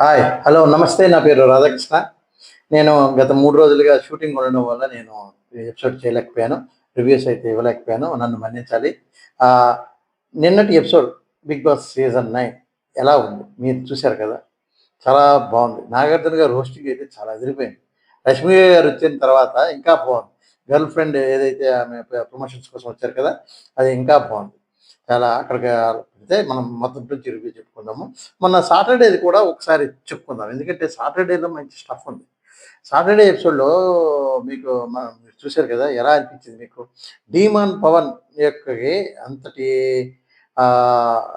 Hi hello నమస్తే. నా పేరు రాధాకృష్ణ. నేను గత మూడు రోజులుగా షూటింగ్ ఉండడం వల్ల నేను ఎపిసోడ్ చేయలేకపోయాను. రివ్యూస్ అయితే ఇవ్వలేకపోయాను. నన్ను మన్నించాలి. నిన్నటి episode Bigg Boss season nine ఎలా ఉంది? మీరు చూశారు కదా? చాలా బాగుంది. నాగార్జున గారు హోస్టింగ్ అయితే చాలా ఎదిరిపోయింది. రష్మి గారు వచ్చిన తర్వాత ఇంకా బాగుంది. గర్ల్ ఫ్రెండ్ ఏదైతే ఆమె ప్రమోషన్స్ కోసం వచ్చారు కదా అది ఇంకా బాగుంది. చాలా అక్కడికి అయితే మనం మొత్తం నుంచి రివ్యూ చెప్పుకుందాము. మొన్న సాటర్డేది కూడా ఒకసారి చెప్పుకుందాం. ఎందుకంటే సాటర్డేలో మంచి స్టఫ్ ఉంది. సాటర్డే ఎపిసోడ్లో మీకు మనం మీరు చూశారు కదా ఎలా అనిపించింది మీకు? డీమాన్ పవన్ యొక్క అంతటి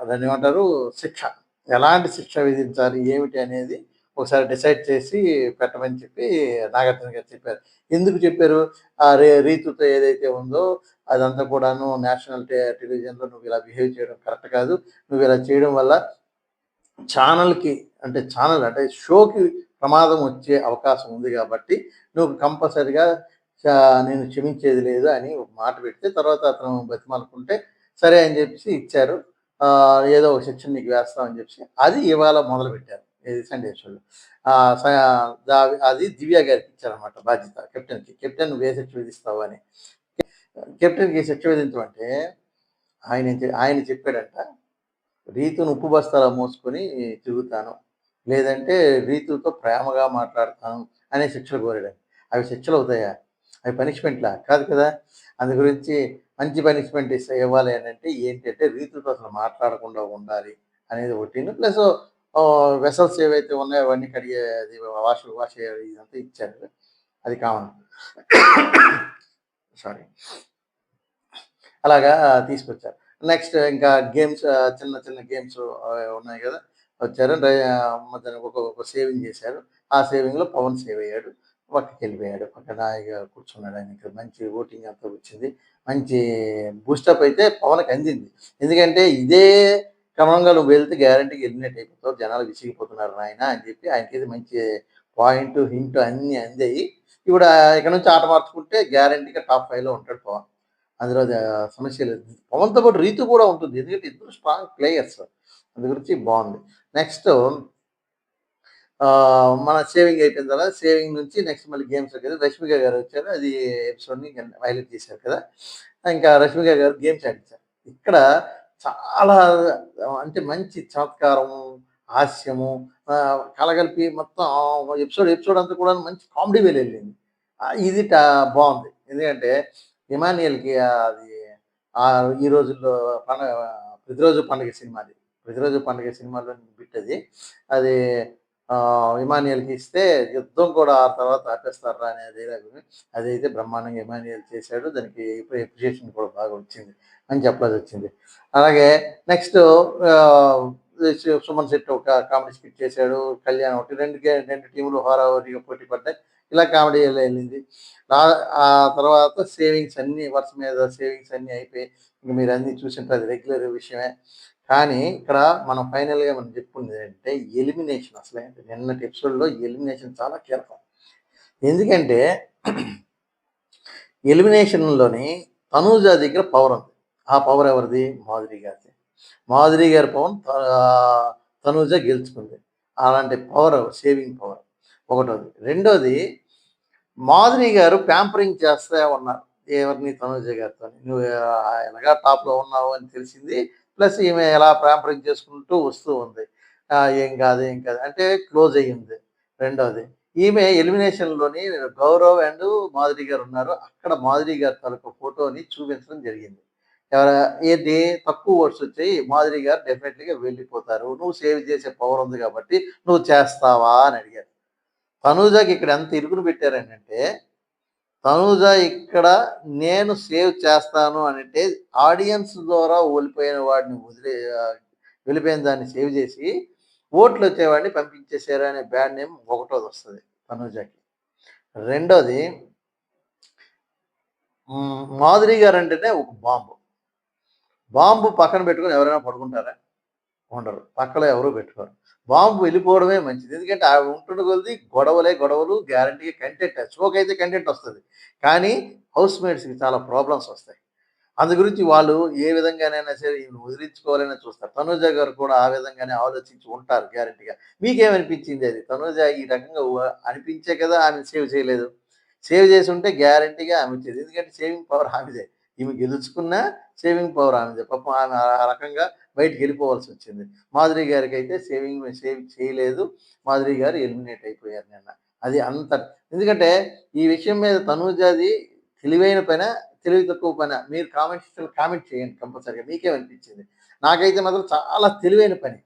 దాన్ని ఏమంటారు? శిక్ష. ఎలాంటి శిక్ష విధించాలి? ఏమిటి అనేది ఒకసారి డిసైడ్ చేసి పెట్టమని చెప్పి నాగార్జున గారు చెప్పారు. ఎందుకు చెప్పారు? ఆ రే రీతుతో ఏదైతే ఉందో అదంతా కూడాను నేషనల్ టె టెలివిజన్లో నువ్వు ఇలా బిహేవ్ చేయడం కరెక్ట్ కాదు. నువ్వు ఇలా చేయడం వల్ల ఛానల్కి అంటే ఛానల్ అంటే షోకి ప్రమాదం వచ్చే అవకాశం ఉంది కాబట్టి నువ్వు కంపల్సరిగా చ- నేను క్షమించేది లేదు అని ఒక మాట పెడితే తర్వాత అతను బతిమాలుకుంటే సరే అని చెప్పేసి ఇచ్చారు. ఏదో ఒక శిక్షణ నీకు వేస్తామని చెప్పి అది ఇవాళ మొదలు పెట్టారు అది దివ్య గారికి ఇచ్చారనమాట బాధ్యత కెప్టెన్కి. కెప్టెన్ నువ్వు ఏ సెక్షన్ విధిస్తావు అని. కెప్టెన్కి శిక్ష విధించడం అంటే ఆయన ఆయన చెప్పాడంట రీతును ఉప్పు బస్తాలో మోసుకొని తిరుగుతాను. లేదంటే రీతుతో ప్రేమగా మాట్లాడతాను అనే శిక్షలు కోరాడు. అవి శిక్షలు అవుతాయా? అవి పనిష్మెంట్లా? కాదు కదా. అందు గురించి మంచి పనిష్మెంట్ ఇస్తే ఇవ్వాలి అని అంటే ఏంటంటే రీతుతో అసలు మాట్లాడకుండా ఉండాలి అనేది ఒకటి. ప్లస్ వెసల్స్ ఏవైతే ఉన్నాయో అవన్నీ కడిగే అది వాష్ వాష్ ఇదంతా ఇచ్చారు. అది కామన్. సారీ అలాగా తీసుకొచ్చారు. నెక్స్ట్ ఇంకా గేమ్స్ చిన్న చిన్న గేమ్స్ ఉన్నాయి కదా. వచ్చారు. మధ్యాహ్నం ఒక సేవింగ్ చేశారు. ఆ సేవింగ్లో పవన్ సేవ్ అయ్యాడు. పక్కకి వెళ్ళిపోయాడు. పక్కన ఇక కూర్చున్నాడు. ఆయన ఇక్కడ మంచి ఓటింగ్ అంతా వచ్చింది. మంచి బూస్టప్ అయితే పవన్కి అందింది. ఎందుకంటే ఇదే క్రమంగా నువ్వు వెళ్తే గ్యారంటీకి వెళ్ళినట్టు అయిపోతావు జనాలు విసిగిపోతున్నారు ఆయన అని చెప్పి ఆయనకి మంచి పాయింట్ హింట్ అన్నీ అందాయి. ఇప్పుడు ఇక్కడ నుంచి ఆట మార్చుకుంటే గ్యారంటీగా టాప్ ఫైవ్లో ఉంటాడు పవన్. అందులో సమస్య లేదు. పవన్తో పాటు రీతి కూడా ఉంటుంది. ఎందుకంటే ఇద్దరు స్ట్రాంగ్ ప్లేయర్స్ అందు గురించి బాగుంది. నెక్స్ట్ మన సేవింగ్ అయిపోయిన తర్వాత సేవింగ్ నుంచి నెక్స్ట్ మళ్ళీ గేమ్స్ కదా రష్మిక గారు వచ్చారు. అది ఎపిసోడ్ని హైలైట్ చేశారు కదా. ఇంకా రష్మిక గారు గేమ్స్ ఆడించారు. ఇక్కడ చాలా అంటే మంచి చమత్కారము హాస్యము కలగలిపి మొత్తం ఎపిసోడ్ ఎపిసోడ్ అంతా కూడా మంచి కామెడీ వేలు వెళ్ళింది. ఇది బాగుంది. ఎందుకంటే ఇమానియల్కి అది ఈ రోజుల్లో పండగ ప్రతిరోజు పండుగ సినిమాది. ప్రతిరోజు పండుగ సినిమాలో బిట్ అది అది ఇమానియల్కి ఇస్తే యుద్ధం కూడా ఆ తర్వాత ఆపేస్తారా అనే డైలాగ్ అదైతే బ్రహ్మాండంగా ఇమానియల్ చేశాడు. దానికి ఎప్రిషియేషన్ కూడా బాగా వచ్చింది అని చెప్పాల్సి వచ్చింది. అలాగే నెక్స్ట్ సుమన్ శెట్టి ఒక కామెడీ స్కిట్ చేశాడు. కళ్యాణ్ ఒకటి. రెండు రెండు టీములు హోరావరిగా పోటీ పడ్డాయి. ఇలా కామెడీ వెళ్ళింది. ఆ- ఆ తర్వాత సేవింగ్స్ అన్ని వర్ష మీద సేవింగ్స్ అన్ని అయిపోయి ఇంక మీరు అన్ని చూసింటారు అది రెగ్యులర్ విషయమే. కానీ ఇక్కడ మనం ఫైనల్గా మనం చెప్పుకుంది ఏంటంటే ఎలిమినేషన్ అసలే. నిన్నటి ఎపిసోడ్లో ఎలిమినేషన్ చాలా కీలకం. ఎందుకంటే ఎలిమినేషన్లోని తనూజ దగ్గర పవర్ ఉంది. ఆ పవర్ ఎవరిది? మాధురి గారిది. మాధురి గారి పవన్ తనూజ గెలుచుకుంది. అలాంటి పవర్ సేవింగ్ పవర్ ఒకటోది. రెండోది మాధురి గారు ప్యాంపరింగ్ చేస్తే ఉన్నారు. ఎవరిని? తనుజ గారితో. నువ్వు ఎలాగా టాప్లో ఉన్నావు అని తెలిసింది. ప్లస్ ఈమె ఎలా ప్యాంపరింగ్ చేసుకుంటూ వస్తూ ఉంది. ఏం కాదు ఏం కాదు అంటే క్లోజ్ అయ్యింది. రెండోది ఈమె ఎలిమినేషన్లోని గౌరవ్ అండ్ మాధురి గారు ఉన్నారు. అక్కడ మాధురి గారి తాలూకు ఫోటోని చూపించడం జరిగింది. ఎవర ఏది తక్కువ ఓట్స్ వచ్చాయి. మాధురి గారు డెఫినెట్లీగా వెళ్ళిపోతారు. నువ్వు సేవ్ చేసే పవర్ ఉంది కాబట్టి నువ్వు చేస్తావా అని అడిగారు. తనూజాకి ఇక్కడ ఎంత ఇరుకును పెట్టారంటే తనూజ ఇక్కడ నేను సేవ్ చేస్తాను అని అంటే ఆడియన్స్ ద్వారా ఓడిపోయిన వాడిని వదిలే వెళ్ళిపోయిన దాన్ని సేవ్ చేసి ఓట్లు వచ్చేవాడిని పంపించేశారు అనే బ్యాడ్ నేమ్ ఒకటోది వస్తుంది తనూజకి. రెండోది మాధురి గారు అంటేనే ఒక బాంబు. బాంబు పక్కన పెట్టుకొని ఎవరైనా పడుకుంటారా? ఉండరు. పక్కలో ఎవరు పెట్టుకోరు. బాంబు వెళ్ళిపోవడమే మంచిది. ఎందుకంటే ఆ ఉంటున్న కొద్ది గొడవలే గొడవలు గ్యారంటీగా కంటెంట్ స్మోక్ అయితే కంటెంట్ వస్తుంది. కానీ హౌస్ మేట్స్కి చాలా ప్రాబ్లమ్స్ వస్తాయి. అందు గురించి వాళ్ళు ఏ విధంగానైనా సరే ఈమెను వదిలించుకోవాలని చూస్తారు. తనూజ గారు కూడా ఆ విధంగానే ఆలోచించి ఉంటారు గ్యారంటీగా మీకేమనిపించింది అది? తనూజ ఈ రకంగా అనిపించే కదా ఆమె సేవ్ చేయలేదు. సేవ్ చేసి ఉంటే గ్యారంటీగా ఆమె వచ్చేది ఎందుకంటే సేవింగ్ పవర్ ఆమెదే. ఈమె గెలుచుకున్న సేవింగ్ పవర్ ఆమెదే. పాపం ఆమె ఆ రకంగా బయటికి వెళ్ళిపోవాల్సి వచ్చింది. మాధురి గారికి అయితే సేవింగ్ సేవ్ చేయలేదు. మాధురి గారు ఎలిమినేట్ అయిపోయారు నిన్న. అది అంత ఎందుకంటే ఈ విషయం మీద తనూజాది తెలివైన పైన తెలివి తక్కువ పైన మీరు కామెంట్ కామెంట్ చేయండి కంపల్సరీగా. మీకేమనిపించింది నాకైతే మాత్రం చాలా తెలివైన పని.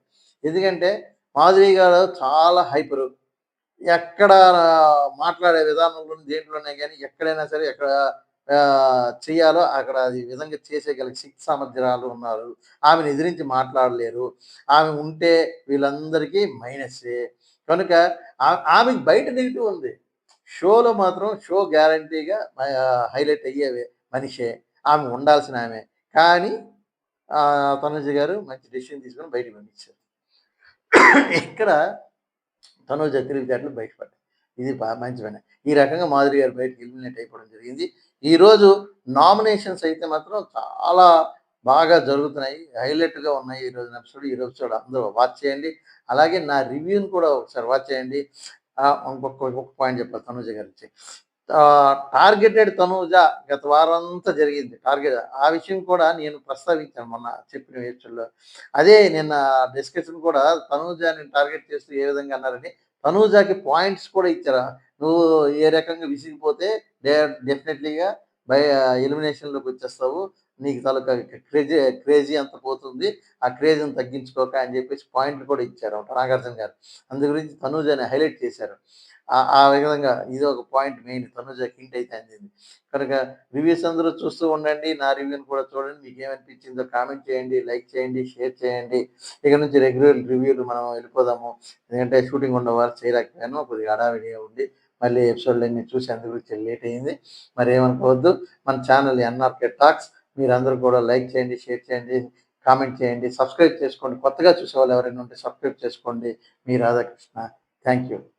ఎందుకంటే మాధురి గారు చాలా హైపరు. ఎక్కడ మాట్లాడే విధానంలో దేంట్లోనే కానీ ఎక్కడైనా సరే ఎక్కడ చేయాలో అక్కడ అది విధంగా చేసేగల శక్తి సామర్థ్యాలు ఉన్నారు. ఆమెను ఎదిరించి మాట్లాడలేరు. ఆమె ఉంటే వీళ్ళందరికీ మైనస్సే కనుక ఆమె ఆమెకి బయట నెగిటివ్ ఉంది. షోలో మాత్రం షో గ్యారంటీగా హైలైట్ అయ్యేవే మనిషే. ఆమె ఉండాల్సిన ఆమె. కానీ తనుజ గారు మంచి డెసిషన్ తీసుకొని బయటకు పంపించారు. ఇక్కడ తనుజ తెలివితేటలు బయటపడ్డాయి ఇది బా- మంచి పని ఈ రకంగా మాధురి గారు బయటకు ఎలిమినేట్ అయిపోవడం జరిగింది. ఈరోజు నామినేషన్స్ అయితే మాత్రం చాలా బాగా జరుగుతున్నాయి. హైలైట్గా ఉన్నాయి ఈ రోజు ఎపిసోడ్. ఈ ఎపిసోడ్ అందరూ వాచ్ చేయండి. అలాగే నా రివ్యూని కూడా ఒకసారి వాచ్ చేయండి. ఇంకొక ఒక పాయింట్ చెప్పాలి తనుజ గారికి టార్గెటెడ్ తనూజ గత వారం అంతా జరిగింది. టార్గెట్ ఆ విషయం కూడా నేను ప్రస్తావించాను మొన్న చెప్పిన విషయంలో అదే నిన్న డిస్కషన్ కూడా తనూజాని టార్గెట్ చేస్తూ ఏ విధంగా అన్నారని తనూజాకి పాయింట్స్ కూడా ఇచ్చారా? నువ్వు ఏ రకంగా విసిగిపోతే డెఫినెట్లీగా బై ఎలిమినేషన్లోకి వచ్చేస్తావు. నీకు తాలూకా క్రేజీ క్రేజీ అంత పోతుంది. ఆ క్రేజీని తగ్గించుకోక అని చెప్పేసి పాయింట్లు కూడా ఇచ్చారు నాగార్జున గారు. అందు గురించి తనూజ్ అని హైలైట్ చేశారు. ఆ- విధంగా ఇది ఒక పాయింట్ మెయిన్ తనుజ హింట్ అయితే అందింది. కనుక రివ్యూస్ అందరూ చూస్తూ ఉండండి నా రివ్యూని కూడా చూడండి. మీకు ఏమనిపించిందో కామెంట్ చేయండి లైక్ చేయండి షేర్ చేయండి. ఇక నుంచి రెగ్యులర్ రివ్యూలు మనం వెళ్ళిపోదాము. ఎందుకంటే షూటింగ్ ఉండవారు చేయలేకపోయాను కొద్దిగా హడావిడిగా ఉండి మళ్ళీ ఎపిసోడ్లు అన్ని చూసి అందుకు లేట్ అయింది. మరి ఏమనుకోవద్దు మన ఛానల్ ఎన్ఆర్కే టాక్స్ మీరందరూ కూడా లైక్ చేయండి షేర్ చేయండి కామెంట్ చేయండి సబ్స్క్రైబ్ చేసుకోండి. కొత్తగా చూసేవాళ్ళు ఎవరైనా ఉంటే సబ్స్క్రైబ్ చేసుకోండి. మీ రాధాకృష్ణ థ్యాంక్ యూ